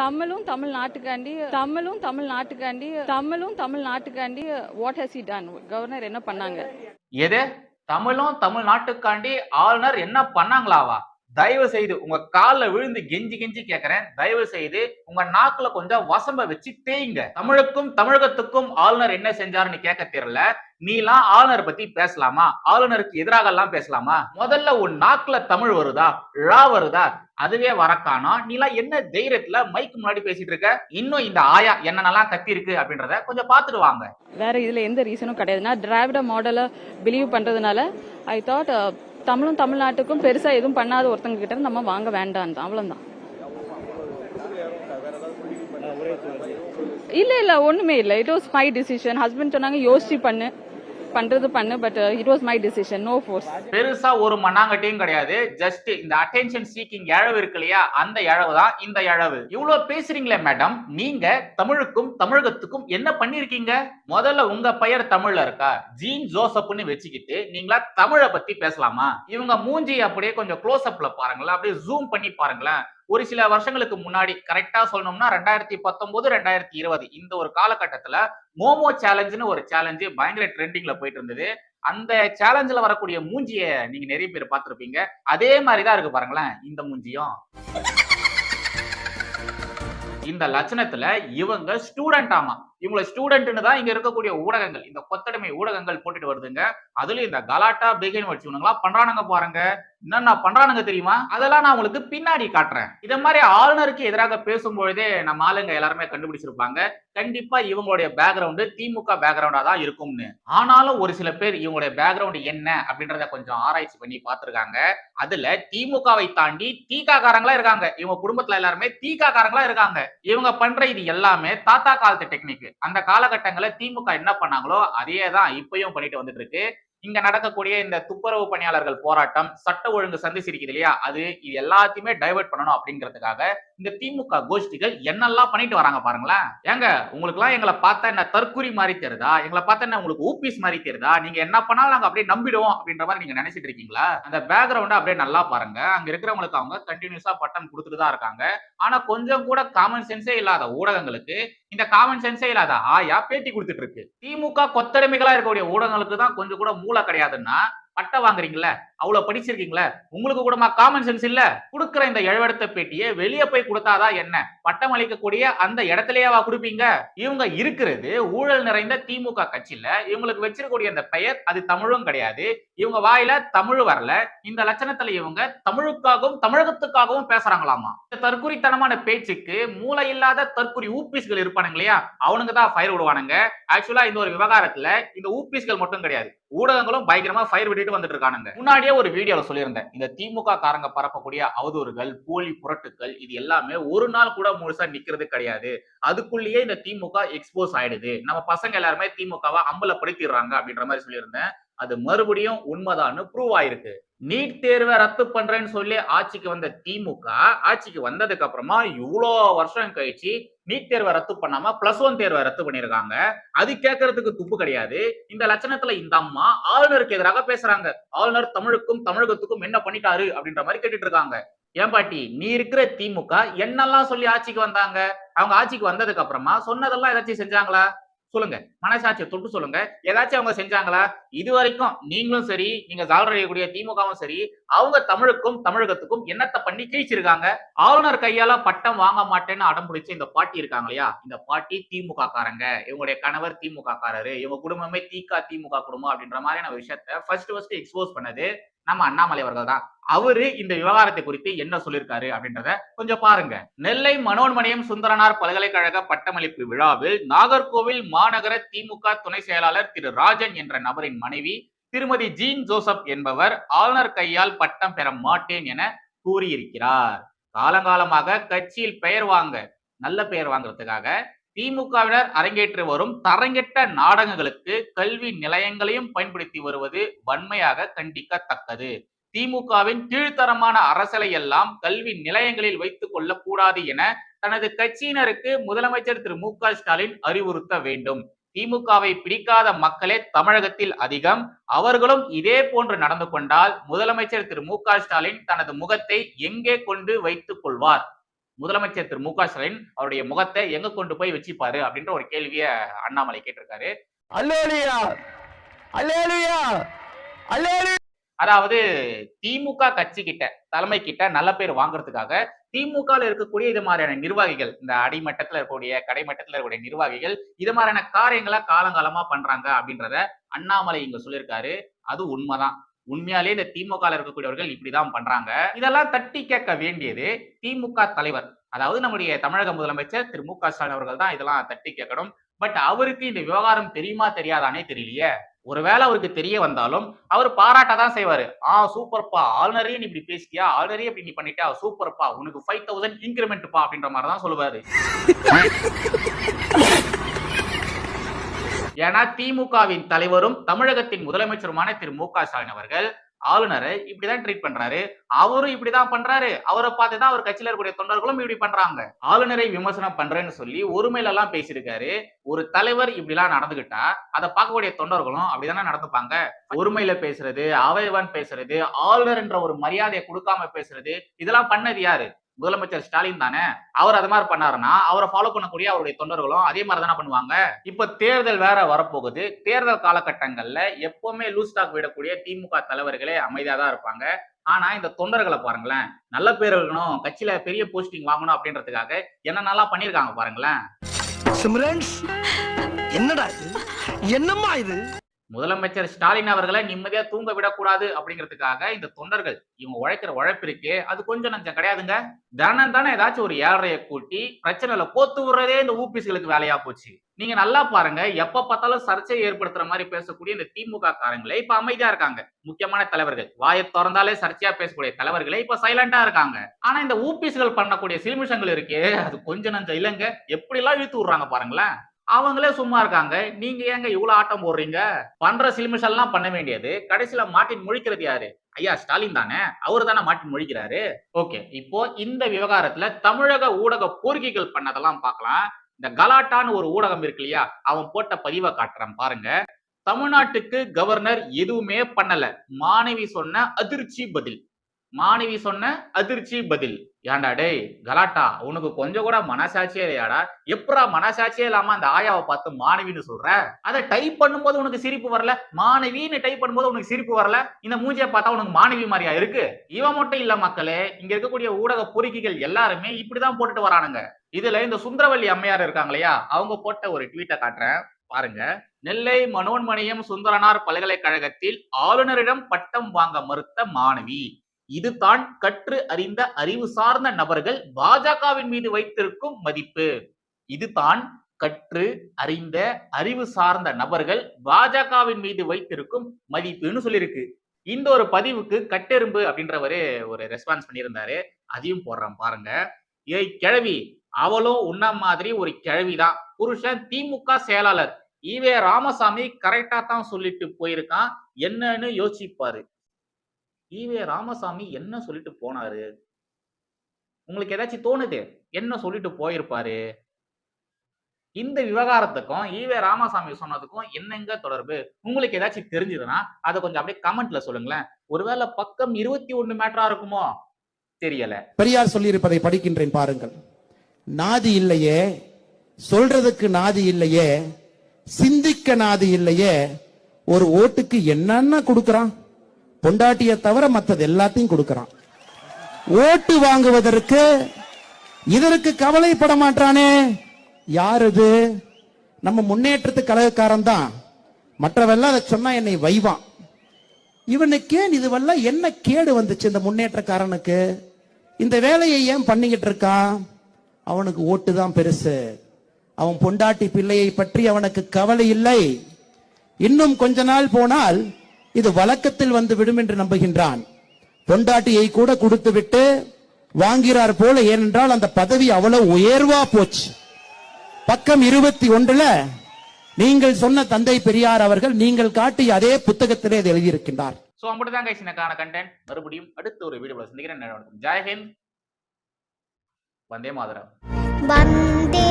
தமிழும் தமிழ்நாட்டுக்காண்டி தமிழும் தமிழ்நாட்டுக்காண்டி தமிழும் தமிழ்நாட்டுக்காண்டி what has he done governor என்ன பண்ணாங்க? எது? தமிழும் தமிழ்நாட்டுக்காண்டி ஆளுநர் என்ன பண்ணாங்களாவா? தயவு செய்து உங்க கால்ல விழுந்து கெஞ்சி கெஞ்சி கேக்குறேன். தயவு செய்து உங்க நாக்குல கொஞ்சம் வசம்ப வச்சு தேய்ங்க. தமிழுக்கும் தமிழகத்துக்கும் ஆளுநர் என்ன செஞ்சாருன்னு கேட்க தெரியல. நீலாம் ஆளுநர் பத்தி பேசலாமா? ஆளுநருக்கு எதிராக எல்லாம் பேசலாமா? முதல்ல உன் நாக்குல தமிழ் வருதா? ழா வருதா? அதுவே வரக்கானா? நீலாம் என்ன தைரியத்துல மைக்கு முன்னாடி பேசிட்டு இருக்க? இன்னும் இந்த ஆயா என்னென்னலாம் கத்தி இருக்கு அப்படின்றத கொஞ்சம் பாத்துட்டு வாங்க. வேற இதுல எந்த ரீசனும் கிடையாது நான் திராவிட மாடலை பிலீவ் பண்றதுனால ஐ தாட் uh, தமிழும் தமிழ்நாட்டுக்கும் பெருசா எதுவும் பண்ணாத ஒருத்தங்க கிட்ட இருந்து நம்ம வாங்க வேண்டாம் அவ்வளவுதான். இல்ல இல்ல ஒண்ணுமே இல்ல. It was my decision husband சொன்னாங்க யோசிச்சு பண்ணு. பண்றது பண்ணு but it was my decision no force பெருசா ஒரு மண்ணாங்கட்டியும் கிடையாது. ஜஸ்ட் இந்த அட்டென்ஷன் சீக்கிங் இழவு இருக்கு இல்லையா? அந்த இழவு தான் இந்த இழவு. இவ்வளவு பேசுறீங்களே மேடம் நீங்க தமிழுக்கும் தமிழகத்துக்கும் என்ன பண்ணிருக்கீங்க? முதல்ல உங்க பெயர் தமிழ்ல இருக்கா? ஜீன் ஜோசப்னு வச்சுக்கிட்டு நீங்களா தமிழை பத்தி பேசலாமா? இவங்க மூஞ்சி அப்படியே கொஞ்சம் க்ளோஸ் அப்ல பாருங்களேன். அப்படியே ஜூம் பண்ணி பாருங்களேன். ஒரு சில வருஷங்களுக்கு முன்னாடி கரெக்டா சொல்லணும்னா ரெண்டாயிரத்தி பத்தொன்பது ரெண்டாயிரத்தி இருபது. இந்த ஒரு காலகட்டத்துல மோமோ சேலஞ்சுன்னு ஒரு சேலஞ்சு பயங்கர ட்ரெண்டிங்ல போயிட்டு இருந்தது. அந்த சேலஞ்சில் வரக்கூடிய மூஞ்சிய நீங்க நிறைய பேர் பார்த்துருப்பீங்க. அதே மாதிரி தான் இருக்கு பாருங்களேன் இந்த மூஞ்சியும். இந்த லட்சணத்துல இவங்க ஸ்டூடெண்ட் ஆமா. இவங்கள ஸ்டூடெண்ட்னு தான் இங்க இருக்கக்கூடிய ஊடகங்கள். இந்த கொத்தடிமை ஊடகங்கள் போட்டுட்டு வருதுங்க. அதுலயும் இந்த கலாட்டா பிகின் வச்சு பண்றானுங்க பாருங்க. என்னென்ன பண்றானுங்க தெரியுமா? அதெல்லாம் நான் உங்களுக்கு பின்னாடி காட்டுறேன். இதை மாதிரி ஆளுநருக்கு எதிராக பேசும்பொழுதே நம்ம ஆளுங்க எல்லாருமே கண்டுபிடிச்சிருப்பாங்க. கண்டிப்பா இவங்களுடைய பேக்ரவுண்டு திமுக பேக்ரவுண்டா தான் இருக்கும்னு. ஆனாலும் ஒரு சில பேர் இவங்களுடைய பேக்ரவுண்ட் என்ன அப்படின்றத கொஞ்சம் ஆராய்ச்சி பண்ணி பார்த்திருக்காங்க. அதுல திமுகவை தாண்டி தீகா காரங்களா இருக்காங்க. இவங்க குடும்பத்துல எல்லாருமே தீகா காரங்களா இருக்காங்க. இவங்க பண்ற இது எல்லாமே தாத்தா காலத்து டெக்னிக் அந்த காலகட்டங்களை திமுக என்ன பண்ணாங்களோ அதே தான் இப்பயும் பண்ணிட்டு வந்துட்டு இருக்கு இங்க நடக்கக்கூடிய இந்த துப்புரவு பணியாளர்கள் போராட்டம் சட்ட ஒழுங்கு சந்திச்சிருக்குது இல்லையா? அது இது எல்லாத்தையுமே டைவர்ட் பண்ணணும் அப்படிங்கிறதுக்காக இந்த திமுக கோஷ்டிகள் என்னெல்லாம் பண்ணிட்டு வராங்க பாருங்களேன். ஏங்க உங்களுக்கு எல்லாம் எங்களை பார்த்தா என்ன தற்குறி மாதிரி தெரியுதா? எங்களை பார்த்தா என்ன உங்களுக்கு ஊபிஸ் மாதிரி தெரியுதா? நீங்க என்ன பண்ணாலும் நாங்க அப்படியே நம்பிடுவோம் அப்படின்ற மாதிரி நீங்க நினைச்சிட்டு இருக்கீங்களா? அந்த பேக்ரவுண்டை அப்படியே நல்லா பாருங்க. அங்க இருக்கிறவங்களுக்கு அவங்க கண்டினியூஸா பட்டன் கொடுத்துட்டு தான் இருக்காங்க. ஆனா கொஞ்சம் கூட காமன் சென்ஸே இல்லாத ஊடகங்களுக்கு இந்த காமன் சென்ஸே இல்லாத ஆயா பேட்டி கொடுத்துட்டு இருக்கு. திமுக கொத்தடிமைகளா இருக்கக்கூடிய ஊடகங்களுக்கு தான் கொஞ்சம் கூட மூளை கிடையாதுன்னா பட்டை வாங்குறீங்களே அவ்வளவு படிச்சிருக்கீங்களா? உங்களுக்கு கூடமா காமன் சென்ஸ் இல்ல? கொடுக்குற இந்த இழவெடுத்த பேட்டியை வெளியே போய் கொடுத்தாதான் என்ன? பட்டம் அளிக்கக்கூடிய அந்த இடத்துலயேவா கொடுப்பீங்க? இவங்க இருக்கிறது ஊழல் நிறைந்த திமுக கட்சியில. இவங்களுக்கு வச்சிருக்கக்கூடிய அந்த பெயர் அது தமிழும் கிடையாது. இவங்க வாயில தமிழ் வரல. இந்த லட்சணத்துல இவங்க தமிழுக்காகவும் தமிழகத்துக்காகவும் பேசுறாங்களாமா? இந்த தற்குறித்தனமான பேச்சுக்கு மூளை இல்லாத தற்குறி ஊபிஸ்கள் இருப்பானுங்க இல்லையா? அவனுங்க தான் ஃபயர் விடுவானுங்க ஆக்சுவலா இந்த ஒரு விவகாரத்துல இந்த ஊபிஸ்கள் மட்டும் கிடையாது. ஊடகங்களும் பயங்கரமா ஃபயர் விட்டுட்டு வந்துட்டு இருக்கானுங்க. முன்னாடியே ஒரு வீடியோவில் சொல்லியிருந்தேன். இந்த திமுக காரங்க பரப்பக்கூடிய அவதூறுகள் போலி புரட்டுக்கள் இது எல்லாமே ஒரு நாள் கூட முழுசா நிக்கிறது கிடையாது. அதுக்குள்ளேயே இந்த திமுக எக்ஸ்போஸ் ஆயிடுது. நம்ம பசங்க எல்லாருமே திமுகவை அம்பலப்படுத்திடுறாங்க அப்படின்ற மாதிரி சொல்லியிருந்தேன். அது மறுபடியும் உண்மைதான்னு ப்ரூவ் ஆயிருக்கு. நீட் தேர்வை ரத்து பண்றேன்னு சொல்லி ஆட்சிக்கு வந்த திமுக ஆட்சிக்கு வந்ததுக்கு அப்புறமா இவ்வளோ வருஷம் கழிச்சு நீட் தேர்வை ரத்து பண்ணாம பிளஸ் ஒன் தேர்வை ரத்து பண்ணிருக்காங்க அது கேட்கறதுக்கு துப்பு கிடையாது. இந்த லட்சணத்துல இந்த அம்மா ஆளுநருக்கு எதிராக பேசுறாங்க. ஆளுநர் தமிழுக்கும் தமிழகத்துக்கும் என்ன பண்ணிட்டாரு அப்படின்ற மாதிரி கேட்டுட்டு இருக்காங்க ஏன் பாட்டி? நீ இருக்கிற திமுக என்னெல்லாம் சொல்லி ஆட்சிக்கு வந்தாங்க? அவங்க ஆட்சிக்கு வந்ததுக்கு அப்புறமா சொன்னதெல்லாம் ஏதாச்சும் செஞ்சாங்களா? சொல்லுங்க. மனசாட்சியை தொட்டு சொல்லுங்க. ஏதாச்சும் அவங்க செஞ்சாங்களா? இது வரைக்கும் நீங்களும் சரி நீங்க ஜாலரையக்கூடிய திமுகவும் சரி அவங்க தமிழுக்கும் தமிழகத்துக்கும் என்னத்தை பண்ணி கிழிச்சிருக்காங்க ஆளுநர் கையால பட்டம் வாங்க மாட்டேன்னு அடம்பிடிச்ச இந்த பாட்டி இருக்காங்க இல்லையா? இந்த பாட்டி திமுக காரங்க இவங்களுடைய கணவர் திமுக காரரு இவங்க குடும்பமே தீகா திமுக குடும்பம் அப்படின்ற மாதிரியான விஷயத்த ஃபர்ஸ்ட் ஃபர்ஸ்ட் எக்ஸ்போஸ் பண்ணது. நம்ம அண்ணாமலை அவர்கள் தான். அவரு இந்த விவகாரத்தை குறித்து என்ன சொல்லியிருக்காரு அப்படின்றத கொஞ்சம் பாருங்க. நெல்லை மனோன்மணியம் சுந்தரனார் பல்கலைக்கழக பட்டமளிப்பு விழாவில் நாகர்கோவில் மாநகர திமுக துணை செயலாளர் திரு ராஜன் என்ற நபரின் மனைவி திருமதி ஜீன் ஜோசப் என்பவர் ஆளுநர் கையால் பட்டம் பெற மாட்டேன் என கூறியிருக்கிறார். காலங்காலமாக கட்சியில் பெயர் வாங்க நல்ல பெயர் வாங்குறதுக்காக திமுகவினர் அரங்கேற்றி வரும் தரங்கெட்ட நாடகங்களுக்கு கல்வி நிலையங்களையும் பயன்படுத்தி வருவது வன்மையாக கண்டிக்கத்தக்கது. திமுகவின் கீழ்த்தரமான அரசலை எல்லாம் கல்வி நிலையங்களில் வைத்துக் கொள்ளக்கூடாது என தனது கட்சியினருக்கு முதலமைச்சர் திரு மு க ஸ்டாலின் அறிவுறுத்த வேண்டும். திமுகவை பிடிக்காத மக்களே தமிழகத்தில் அதிகம். அவர்களும் இதே போன்று நடந்து கொண்டால் முதலமைச்சர் திரு மு க ஸ்டாலின் தனது முகத்தை எங்கே கொண்டு வைத்துக் கொள்வார்? முதலமைச்சர் திரு மு க ஸ்டாலின் அவருடைய முகத்தை எங்க கொண்டு போய் வச்சுப்பாரு அப்படின்ற ஒரு கேள்வியை அண்ணாமலை கேட்டிருக்காரு. அதாவது திமுக கட்சி கிட்ட தலைமை கிட்ட நல்ல பேர் வாங்குறதுக்காக திமுக இருக்கக்கூடிய இது மாதிரியான நிர்வாகிகள் இந்த அடிமட்டத்துல இருக்கக்கூடிய கடைமட்டத்துல இருக்கக்கூடிய நிர்வாகிகள் இது மாதிரியான காரியங்களை காலங்காலமா பண்றாங்க அப்படின்றத அண்ணாமலை இங்க சொல்லியிருக்காரு. அது உண்மைதான். உண்மையாலே இந்த திமுக இருக்கக்கூடியவர்கள் இப்படிதான் பண்றாங்க. இதெல்லாம் தட்டி கேட்க வேண்டியது திமுக தலைவர். அதாவது நம்முடைய தமிழக முதலமைச்சர் திரு மு க ஸ்டாலின் அவர்கள் தான் இதெல்லாம் தட்டி கேட்கணும். பட் அவருக்கு இந்த விவகாரம் தெரியுமா தெரியாதானே தெரியலையே. ஒருவேளை அவருக்கு தெரிய வந்தாலும் அவர் பாராட்டதான் செய்வாரு. ஆ சூப்பர்ப்பா. ஆளுநரையும் நீ இப்படி பேசிட்டியா? ஆளுநரையும் இப்படி நீ பண்ணிட்டா சூப்பர்ப்பா. உனக்கு ஃபைவ் தௌசண்ட் இன்கிரிமெண்ட்ப்பா அப்படின்ற மாதிரி தான் சொல்லுவாரு. ஏன்னா திமுகவின் தலைவரும் தமிழகத்தின் முதலமைச்சருமான திரு. மு. க. ஸ்டாலின் அவர்கள் ஆளுநரை இப்படிதான் ட்ரீட் பண்றாரு. அவரும் இப்படிதான் பண்றாரு. அவரை பார்த்துதான் அவர் கட்சியில இருக்கக்கூடிய தொண்டர்களும் இப்படி பண்றாங்க. ஆளுநரை விமர்சனம் பண்றேன்னு சொல்லி ஒருமையில எல்லாம் பேசியிருக்காரு. ஒரு தலைவர் இப்படி எல்லாம் நடந்துகிட்டா அதை பார்க்கக்கூடிய தொண்டர்களும் அப்படிதானே நடந்துப்பாங்க. ஒருமையில பேசுறது அவயவன் பேசுறது ஆளுநர் என்ற ஒரு மரியாதையை கொடுக்காம பேசுறது இதெல்லாம் பண்ணது யாரு? முதலமைச்சர் ஸ்டாலின் தானே? அவர் அது மாதிரி பண்ணாருன்னா அவரை ஃபாலோ பண்ணக்கூடிய அவருடைய தொண்டர்களும் அதே மாதிரி தானே பண்ணுவாங்க? இப்ப தேர்தல் வேற வரப்போகுது. தேர்தல் காலகட்டங்கள்ல எப்பவுமே லூஸ் ஸ்டாக் விடக்கூடிய திமுக தலைவர்களே அமைதியா தான் இருப்பாங்க. ஆனா இந்த தொண்டர்களை பாருங்களேன் நல்ல பேர் இருக்கணும் கட்சியில பெரிய போஸ்டிங் வாங்கணும் அப்படின்றதுக்காக என்ன நல்லா பண்ணிருக்காங்க பாருங்களேன். என்னடா இது? என்னம்மா இது? முதலமைச்சர் ஸ்டாலின் அவர்களை நிம்மதியா தூங்க விடக்கூடாது அப்படிங்கிறதுக்காக இந்த தொண்டர்கள் இவங்க உழைக்கிற உழைப்பிருக்கு அது கொஞ்சம் நஞ்சம் கிடையாதுங்க. தினம் தானே ஏதாச்சும் ஒரு ஏழரையை கூட்டி பிரச்சனையில கோத்து விடுறதே இந்த ஊபிஸ்களுக்கு வேலையா போச்சு. நீங்க நல்லா பாருங்க எப்ப பார்த்தாலும் சர்ச்சையை ஏற்படுத்துற மாதிரி பேசக்கூடிய இந்த திமுக காரங்களே இப்ப அமைதியா இருக்காங்க. முக்கியமான தலைவர்கள் வாயை திறந்தாலே சர்ச்சையா பேசக்கூடிய தலைவர்களே இப்ப சைலண்டா இருக்காங்க. ஆனா இந்த ஊபிஸ்கள் பண்ணக்கூடிய சிலிமிஷங்கள் இருக்கே அது கொஞ்சம் நஞ்சம் இல்லைங்க. எப்படி எல்லாம் இழுத்து விடுறாங்க பாருங்களேன். அவங்களே சும்மா இருக்காங்க. நீங்க ஏங்க இவ்வளவு ஆட்டம் போடுறீங்க? பண்ற சிலிமிஷல்லாம் பண்ண வேண்டியது. கடைசியில மாட்டின் முழிக்கிறது யாரு? ஐயா ஸ்டாலின் தானே? அவர் தானே மாட்டின் முழிக்கிறாரு. ஓகே இப்போ இந்த விவகாரத்துல தமிழக ஊடக போர்கிகள் பண்ணதெல்லாம் பார்க்கலாம். இந்த கலாட்டான்னு ஒரு ஊடகம் இருக்கு இல்லையா? அவன் போட்ட பதிவை காட்டுறான் பாருங்க. தமிழ்நாட்டுக்கு கவர்னர் எதுவுமே பண்ணல. மாணவி சொன்ன அதிர்ச்சி பதில். மாணவி சொன்ன அதிர்ச்சி பதில். ஏன்டா டேய் கலாட்டா உனக்கு கொஞ்சம் கூட மனசாட்சியே இல்லையாடா? எப்படா மனசாட்சியே இல்லாம அந்த ஆயாவை பார்த்து மாணவின்னு சொல்ற? அதை டைப் பண்ணும்போது உனக்கு சிரிப்பு வரல? மாணவின்னு டைப் பண்ணும்போது உனக்கு சிரிப்பு வரல? இந்த மூஞ்சியை பார்த்தா உனக்கு மாணவி மாதிரியா இருக்கு? இவன் மட்டும் இல்ல மக்களே இங்க இருக்கக்கூடிய ஊடக பொறுக்கிகள் எல்லாருமே இப்படிதான் போட்டுட்டு வரானுங்க. இதுல இந்த சுந்தரவல்லி அம்மையார் இருக்காங்க இல்லையா அவங்க போட்ட ஒரு ட்வீட்டை காட்டுறேன். பாருங்க. நெல்லை மனோன்மணியம் சுந்தரனார் பல்கலைக்கழகத்தில் ஆளுநரிடம் பட்டம் வாங்க மறுத்த மாணவி. இதுதான் கற்று அறிந்த அறிவு சார்ந்த நபர்கள் பாஜகவின் மீது வைத்திருக்கும் மதிப்பு. இதுதான் கற்று அறிந்த அறிவு சார்ந்த நபர்கள் பாஜகவின் மீது வைத்திருக்கும் மதிப்புன்னு சொல்லியிருக்கு. இந்த ஒரு பதிவுக்கு கட்டெரும்பு அப்படின்றவரு ஒரு ரெஸ்பான்ஸ் பண்ணியிருந்தாரு. அதையும் போடுறான் பாருங்க. ஏய் கிழவி அவளும் உன்ன மாதிரி ஒரு கிழவிதான். புருஷன் திமுக செயலாளர். ஈவே ராமசாமி கரெக்டா தான் சொல்லிட்டு போயிருக்கான். என்னன்னு யோசிப்பாரு. ஈவே ராமசாமி என்ன சொல்லிட்டு போனாரு? உங்களுக்கு ஏதாச்சும் தோணுது? என்ன சொல்லிட்டு போயிருப்பாரு? இந்த விவகாரத்துக்கும் ஈவே ராமசாமி சொன்னதுக்கும் என்னங்க தொடர்பு? உங்களுக்கு ஏதாச்சும் தெரிஞ்சதுன்னா அதை கொஞ்சம் அப்படியே கமெண்ட்ல சொல்லுங்களேன். ஒருவேளை பக்கம் இருபத்தி ஒண்ணு மேட்டரா இருக்குமோ? தெரியல. பெரியார் சொல்லியிருப்பதை படிக்கின்றேன் பாருங்கள். நாதி இல்லையே சொல்றதுக்கு நாதி இல்லையே சிந்திக்க நாதி இல்லையே ஒரு ஓட்டுக்கு என்னென்ன கொடுக்கறான்? பொண்டாட்டிய தவிர மற்றது எல்லாத்தையும் கொடுக்கறான். ஓட்டு வாங்குவதற்கு இதற்கு கவலைப்பட மாட்டானே. யார் இது நம்ம முன்னேற்றத்து கழகக்காரன் தான். மற்றவெல்லாம் அதை சொன்னா என்னை வைவான். இவனுக்கு ஏன் இதுவெல்லாம் என்ன கேடு வந்துச்சு இந்த முன்னேற்றக்காரனுக்கு? இந்த வேலையை ஏன் பண்ணிக்கிட்டு இருக்கான்? அவனுக்கு ஓட்டு தான் பெருசு. அவன் பொண்டாட்டி பிள்ளையை பற்றி அவனுக்கு கவலை இல்லை. இன்னும் கொஞ்ச நாள் போனால் இது வழக்கத்தில் வந்து விடும் என்று நம்புகின்றான். பொண்டாட்டியை கூட கொடுத்துவிட்டு வாங்கிறார் போல ஏனென்றால் அந்த பதவி அவ்வளவு உயர்வா போச்சு. பக்கம் இருபத்தி ஒன்றுல நீங்கள் சொன்ன தந்தை பெரியார் அவர்கள் நீங்கள் காட்டிய அதே புத்தகத்திலே இது எழுதியிருக்கின்றார். சோ அப்படிதான் தான் கைஸ் எனக்கான கண்டென்ட் மறுபடியும் அடுத்து ஒரு வீடியோ சந்திக்கிறேன். ஜெயஹிந்த் வந்தே மாதரம். வந்தே